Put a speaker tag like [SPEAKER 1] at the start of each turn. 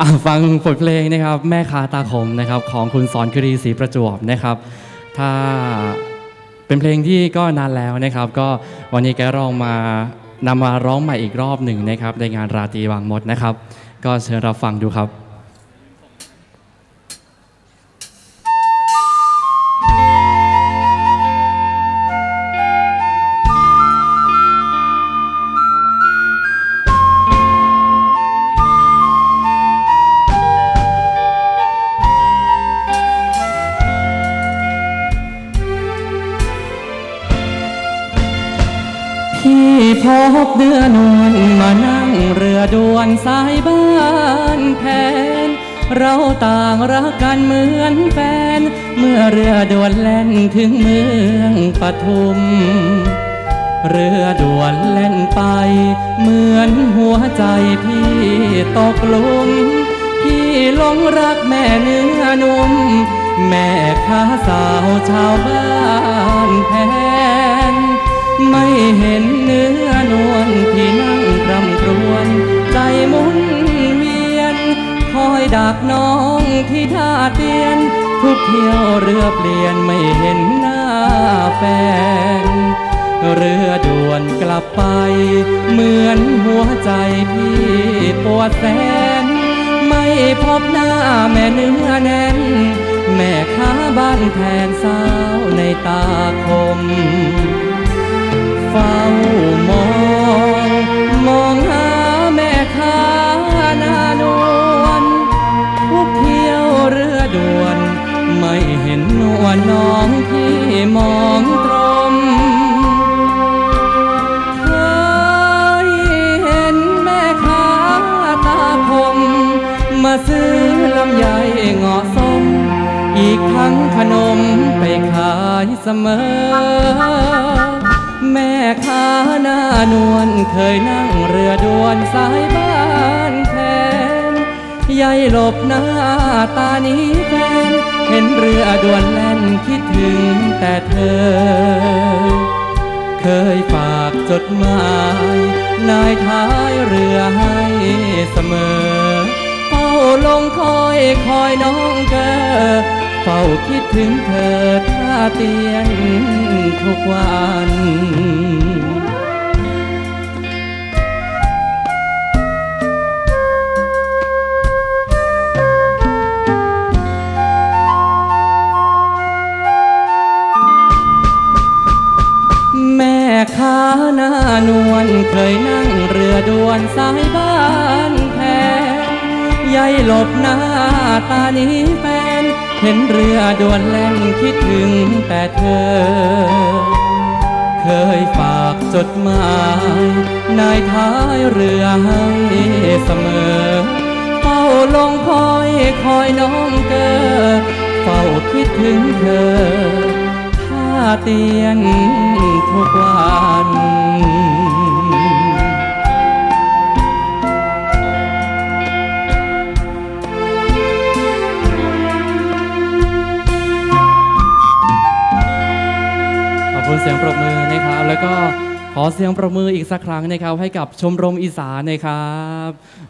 [SPEAKER 1] อะฟังบทเพลงนะครับ แม่คาตาคมนะครับของคุณสอนครีศรีประจวบนะครับ ถ้าเป็นเพลงที่ก็นานแล้วนะครับ ก็วันนี้แกร้องมานำมาร้องใหม่อีกรอบหนึ่งนะครับ ในงานราตรีวางมดนะครับ ก็เชิญรับฟังดูครับ พบเดือนวลมานั่งเรือด่วนสายบ้านแผนเราต่างรักกันเหมือนแฟน เมื่อเรือด่วนแล่นถึงเมืองปทุม เรือด่วนแล่นไป เหมือนหัวใจพี่ตกหลุมพี่หลงรักแม่เนื้อนุ่ม แม่ค้าสาวชาวบ้านแพน ไม่เห็นเนื้อ ที่ท่าเตียน ทุกเที่ยวเรือเปลี่ยนไม่เห็นหน้าแฟน เรือด่วนกลับไป เหมือนหัวใจพี่ปวดแสน ไม่พบหน้าแม่เนื้อแน่น แม่ค้าบ้านแทนสาวในตาคม มาซื้อลำไยเงาะส้ม อีกทั้งขนมไปขายเสมอ แม่ค้าหน้านวลเคยนั่งเรือด่วนสายบ้านแทนยายหลบหน้าตานี้แฟนเห็นเรือด่วนแล่นคิดถึงแต่เธอ เคยฝากจดหมายนายท้ายเรือให้เสมอ ลงคอยคอยน้องเกอเฝ้าคิดถึงเธอท่าเตียนทุกวันแม่ค้าหน้านวลเคยนั่งเรือด่วนสายบ้านแพน ยายหลบหน้าตานี้แฟน เห็นเรือด่วนแล่นคิดถึงแต่เธอ เคยฝากจดหมายนายท้ายเรือให้เสมอ เฝ้าลงคอยคอยน้องเกอเฝ้าคิดถึงเธอท่าเตียนทุก อบคุณเสียงปรบมือนะครับ แล้วก็ขอเสียงปรบมืออีกสักครั้งนะครับ ให้กับชมรมอีสานนะครับ